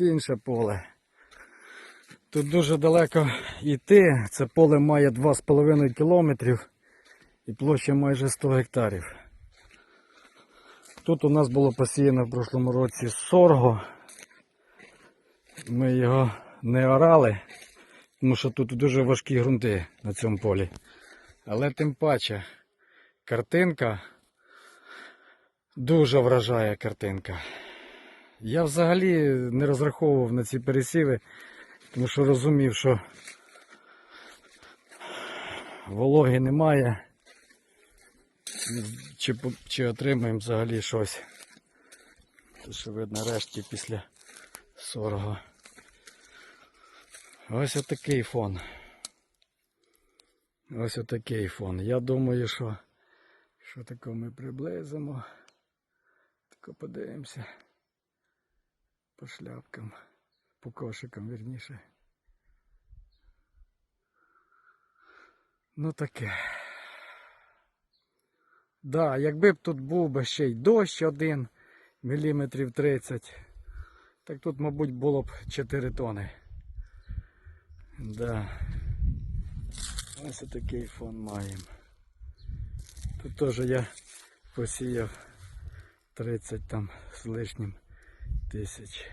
інше поле. Тут дуже далеко йти. Це поле має 2,5 кілометрів і площа майже 100 гектарів. Тут у нас було посіяно в прошлому році сорго. Ми його не орали, тому що тут дуже важкі ґрунти на цьому полі. Але тим паче картинка дуже вражає картинка. Я взагалі не розраховував на ці пересіви, тому що розумів, що вологи немає. Чи, чи отримаємо взагалі щось. Тут ще видно рештки після сорого. Ось отакий фон. Ось отакий фон. Я думаю, що, що тако ми приблизимо. Тако подивимося. По шляпкам, по кошикам, вірніше. Ну таке. Да, якби б тут був би ще й дощ один міліметрів 30, так тут, мабуть, було б 4 тони. Да. Ось такий фон маємо. Тут теж я посіяв 30 там з лишнім тисяч.